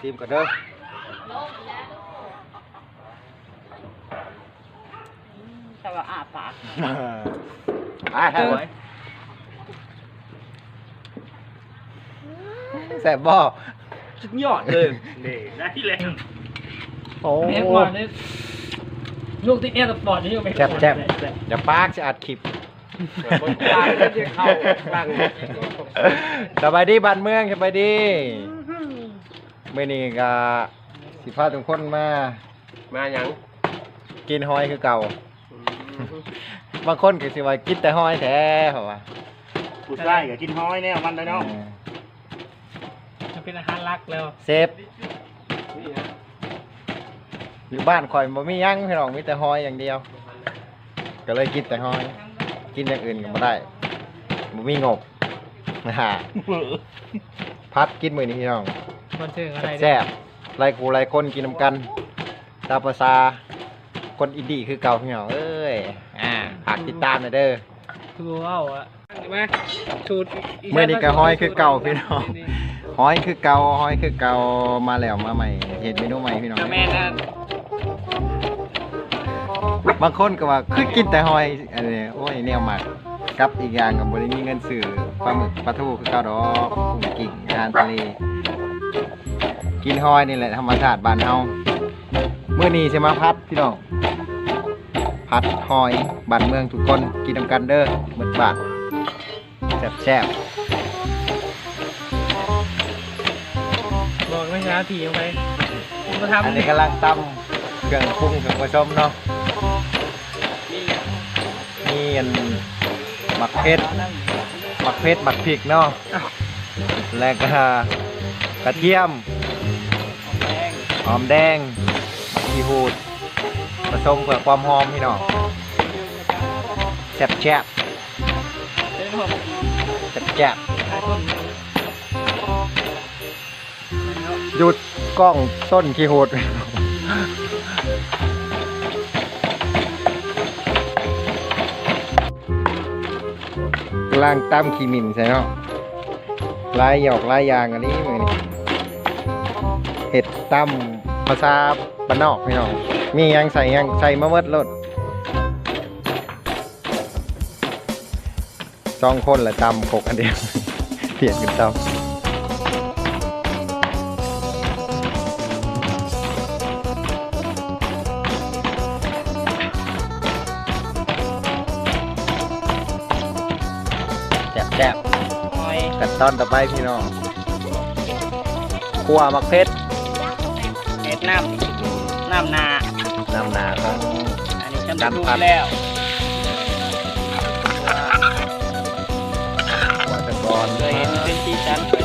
ทีมก่อนเด้อแต่ว่าอาปากอ่าครับแซ่บบ่สุดยอดเลยนี่ได้แล้วโอ้เอ็กซ์ก่อนนี่ลูกติดเอสปอร์ตนี่ยังไม่แซ่บแซ่บเดี๋ยวปากจะอัดคลิปคนกลางแล้วจะเข้าตั้งสบายดีบ้านเมืองสบายดี มื้อนี้ก็สิพาทุกคนมามาหยังกินหอยคือเก่า บางคนก็สิว่ากินแต่หอยแท้เพราะว่าผู้ชายก็กินห้อยแน่มันได้เนาะมันเป็นอาหารรักแล้วเซฟอยู่บ้านข่อยบ่มีหยังพี่น้องมีแต่หอยอย่างเดียว ก็เลยกินแต่หอย กินอย่างอื่นก็บ่ได้บ่มีงบนะฮะพัดกินมื้อนี้พี่น้อง มันชื่ออะไรแซ่บๆหลายกูหลายคนกินนำกันตามภาษาคนอินดี้คือเก่าพี่น้องเอ้ยอ่าฝากติดตามหน่อยเด้อคือว้าวอะเห็นไหมชูดมื้อนี้ก็หอยคือเก่าพี่น้องหอยคือเก่าหอยคือเก่ามาแล้วมาใหม่เห็นเมนูใหม่พี่น้องกระแม่นั่นบางคนก็ว่าคือกินแต่หอยอันนี้โอ้ยแนวมากกับอีกอย่างก็บ่ได้มีเงินซื้อปลาหมึกปลาทูคือเก่าดอกกุ้งกิ่งอาหารทะเล กินหอยนี่แหละธรรมชาติบ้านเฮามื้อนี้สิมาพัดพี่น้องพัดหอยบ้านเมืองทุกคนกินนำกันเด้อหมดบาทแซ่บบอกไม่ช้าทีเอาไปมาๆอันทำนี้กำลังตำเครื่องปรุงเครื่องผสมเนาะมีอันหมักเพชรหมักเพชรหมักพริกเนาะแล้วก็ กระเทียมหอมแดงหมักขี้หูดผสมเพื่อความหอมพี่น้องแซ่บแซ่บแซ่บแซ่บหยุดกล้องต้นขี้หูดกำลังตั้มขี้มินใช่เนาะลายหยอกลายยางอันนี้มือนี่ เห็ดตั้มภาษาบ้านนอกพี่น้อง มีหยังใส่หยังใส่มาเวิดรถสองคนละตำหกอันเดียวเปลี่ยนกันตำแซ่บแซ่บหอยกันตอนต่อไปพี่น้องขัวมักเพชรเห็ด น้ำน้ำนาน้ำหนาของอันนี้จำการถูกพัดแล้วหัวตะกอนเคยเห็นเป็นสีสัน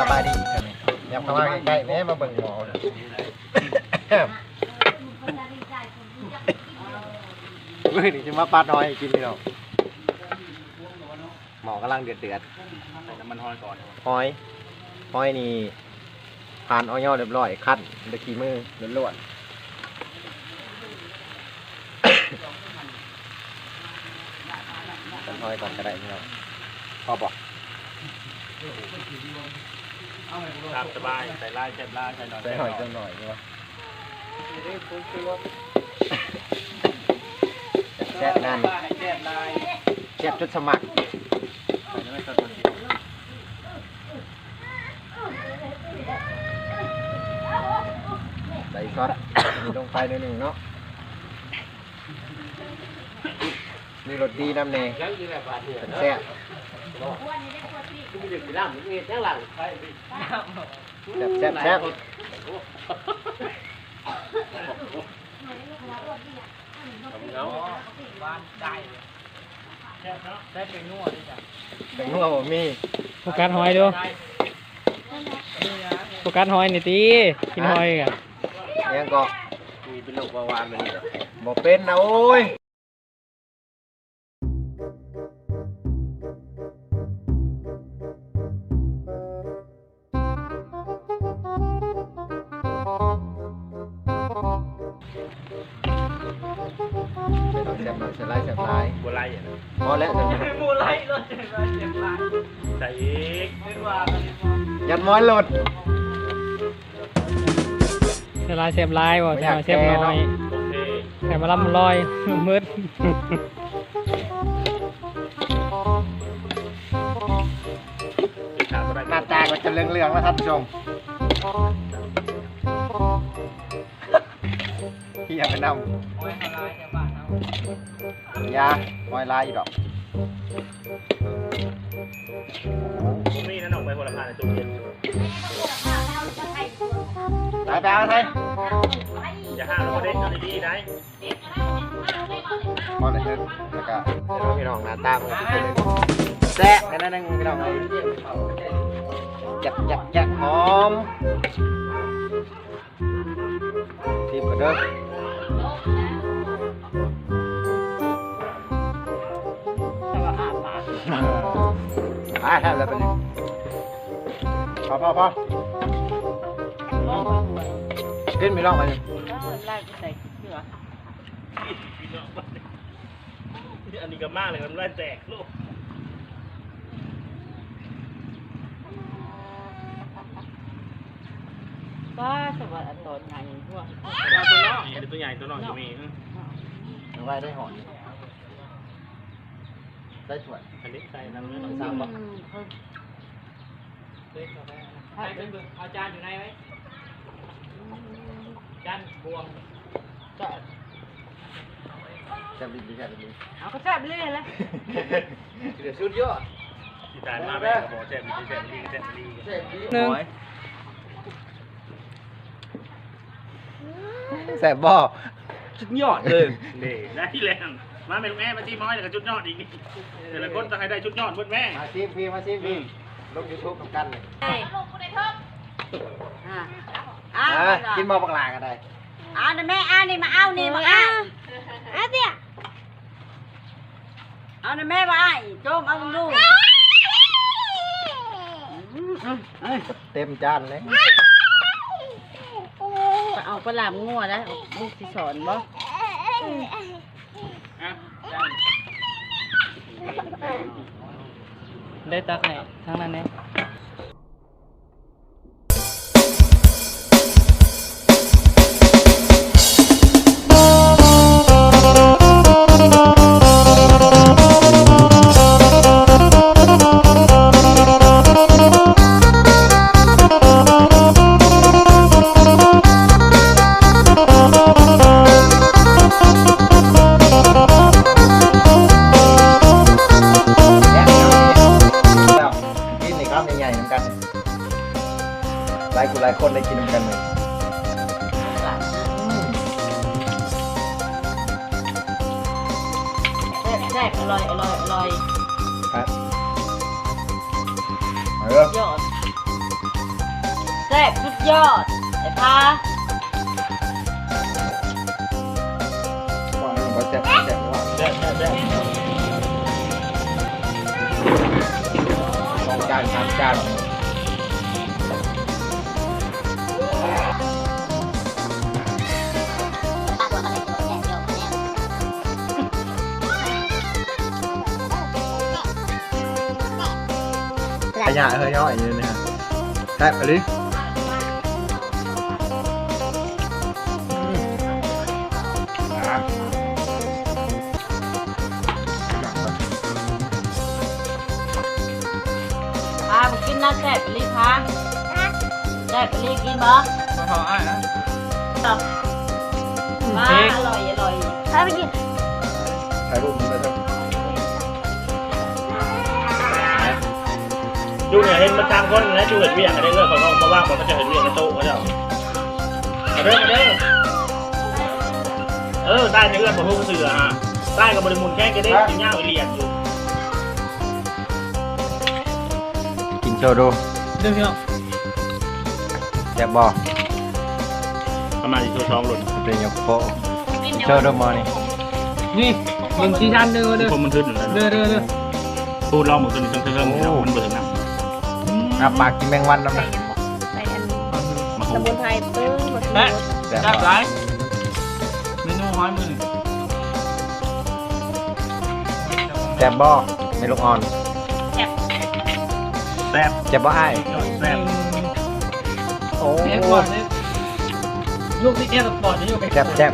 สวยงามสบายดีครับอยากเข้ามาใกล้ๆแม่มาเบิ่งหมอเมื่อนี้จะมาปาดน้อยให้กินพี่น้องหมอกำลังเดือดเดือดใส่น้ำมันหอยก่อนๆหอยหอยนี่ผ่านออยอเรียบร้อยคั้นตะกี้มือล้วนๆกันหอยก่อนก็ได้พี่น้องพอบอก ตามสบายใส่ลายเจ็บลายใส่หน่อยใส่หอยจังหน่อยใช่ไหมแซ่บนั่นแซ่บลายแซ่บจนสมัครใส่น้ำมันสดมันสิใส่ซอสมีลงไปนิดหนึ่งเนาะมีรสดีน้ำเนยยังอยู่แบบ บาดเนี่ยแซ่บมีเด็กกี่ล่ำมีแจ้งหลังแซ่บแซ่บแซ่บเนาะหวานได้ได้เป็นนัวด้วยจ้ะแต่งัวบ่มีโฟกัสหอยดูโฟกัสหอยหน่ตีกินหอยกันยังก็มีเป็นโรคเบาหวานมันนี่หรอบเป็นนะโอ้ย แซ่บหน่อยแซ่บหลายแซ่บหลายบัวไล่อะนะพอแล้วเดี๋ยวนี้มูไล่รถเจ็บไรเจ็บไรใส่อีกเป็นว่ากันเลยยันม้อยหลดเสียลายเสียบลายบ่ไม่เสีอยยากเสียบแก้น้อยเนาะโอเคแต่มาลำลอยมืดติดขาก็ได้หน้าตาก็จะเหลืองๆแล้วท่านผู้ชม อยากไปนโอ้ยอะไรแถวบ้านเขาำยาม้อยลายอีกดอกมีนั่นออกไปคนละพันในตู้เย็นไปไปเอาไทยอย่าห้ามแล้วก็เด็ดเอาดีๆนะพอเลยเถิดแล้วก็เดี๋ยวพี่น้องหน้าตามันจะเป็นแซ่บแค่นั้นเองพี่น้องเลยจัดจัดจัดหอมทีมกั ไปทำแล้วเป็นยังพอพอพอขึ้นไม่ลองไปเลยไล่ไปใส่เสื้ออันนี้ก็มากเลยมันไล่แตกลูกบ้าสวัสดิ์ตอนไหนพวกว่ตัวน้อยตัวใหญ่ตัวน้อยก็มีไว้ได้หอน ได้ถ้วยอันนี้ใส่น้ำเนื้อหหน่น่ออยยซ้ำซ้ำบ่เด็กต่อไปให้เป็นเบิ่งเอาจานอยู่ไหนไว้จานบวงแซ่บดีแซ่บดีเอาก็แซ่บเลยเลยเดี๋ยวสุดยอดที่ตายมาแม่ก็บอกแซ่บดีแซ่บดีแซ่บดีแซ่บดีหนึ่งแซ่บบ่ชุดยอดเลยนี่ได้แล้ว มาเป็นแม่มาที่ม้อยแล้วก็ชุดยอดอีกนี่แต่ละคนต้องให้ได้ชุดยอดเพื่อนแม่มาซิมพี่มาซิมพี่ลงยูทูบกับกันเลยอ่าอ่ากินบ่บักหลาก็ได้เอานี่แม่เอานี่มาเอานี่มาเอาเอาเดี๋ยวเอานี่แม่มาไอ้โจมเอาลูกเต็มจานเลยเอาปลาหลามงัวแล้วลูกสิสอนบ่ ได้ตักไหนทั้งนั้นเนี่ย ยอดไอ้พาว่ามันบ่แซ่บแซ่บว่าแซ่บแซ่บแซ่บสองจานสามจานขยะเฮ้ยย่อยอยู่นะครับแซ่บไปเลย นะแซ่บปเลยคะแซ่บไปเลยกินบ่บ่ท้ออ้ายนะมาอร่อยอร่อยถ้าไปกินถ่ายรูปมันดูเนี่ยเห็นมันตามคนนะดูเห็นเวียงกันได้เลยเอราะว่เพราะว่ามันจะเห็นเวียงในตู้เขาเจ้าเด้อเด้อเออใต้ในเรื่องของพวกเสือฮะใต้กับบริมูลแค่ก็ได้ยิ่นย่าไปเรียนอยู่ โชว์ดูเรื่องพี่น้องแซ่บบ่ประมาณที่โชว์ท้องหล่นเป็นยกโปะโชว์ดูหมอนี่นี่มึงชี้ชันเด้อเด้อคนมันทึ่นเลยเด้อเด้อเด้อพูดเล่าหมดตัวนี้ทั้งเรื่องนี่นะมันเบื่อหนักอาปากกินแมงวันแล้วใส่นะยังบอกใส่อันมาสหูมุนไพรปึ้งหมดแม่แซ่บจับบ่ไรเมนูห้อยมือแซ่บบ่ไม่ลูกอ่อนแซ่บ แซ่บบ่อ้ายแซ่บโอ้แซ่บก่อนเนี่ยลูกติดแอร์สปอร์ตนี่อยู่ไปแซ่บแซ่บ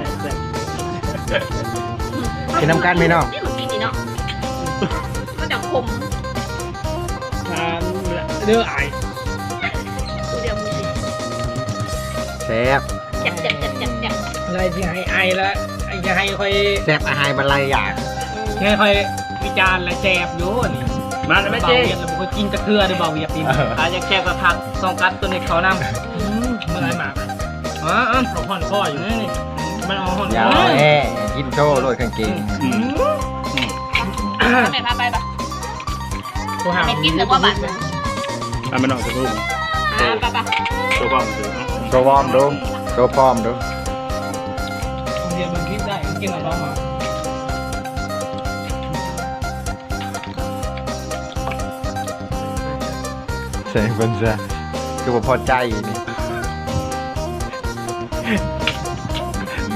กินน้ำกันไหมน้อง นี่มันกินนี่เนาะมันจะขมทานเด้อไอายตัวเดียวมือสิแซ่บเจ็บเจ็บเจ็บเจ็บเจ็บอะไรที่ให้ไอแล้วไอ้จะให้ค่อยแซ่บอาหารบรรลัยอยากให้ค่อยวิจารณ์และแจบอยู่นี่ มาเลยแม่เบาเจ๊เวียดแล้วมันก็กินกระเทือได้เบาเวียดปีนอาจจะแค่กระทักซองกัดตัวในเขานำเมื่อไรหมากอ๋อเออหลงห่อนคออยู่นี่นี่มันเอาห่อนอยาคอแอ่กินโชว์โรยกางเกงแม่พาไปปะตัวหางแม่กินหรือว่าบัตรทำไปหน่อยสักรูปอ่าปะปะตัวกล้องถือโชว์วอร์มดูโชว์ฟอร์มดูผมเรียนมันคิดได้กินกับน้องมา ส่เบิ่งซะคือบ่พอใจนี่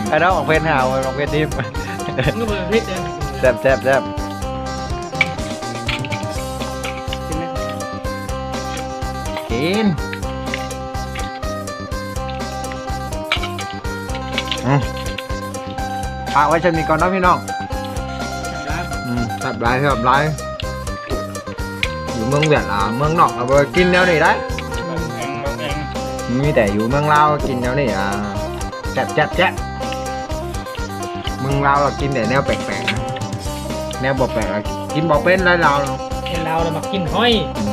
ไอ้น้องออกเป็นหาวออกเป็นดิบนี่มันพิษเลยแซ่บแซ่บแซ่บกินอืมฝากไว้ชมนี้ก่อนเนาะพี่น้องอืมแซ่บหลายแซ่บหลาย อยู่เมืองเวียดอะเมืองนอกเราไปกินแนวนี้ได้เองเองมีแต่อยู่เมืองลาวกินแนวนี้อะแซ่บแซ่บแซ่บเมืองลาวเรากินแต่แนวแปลกๆนะแนวบ่แปลกอะกินบ่เป็นไรลาวเห็นเราเรามากินห้อย อืม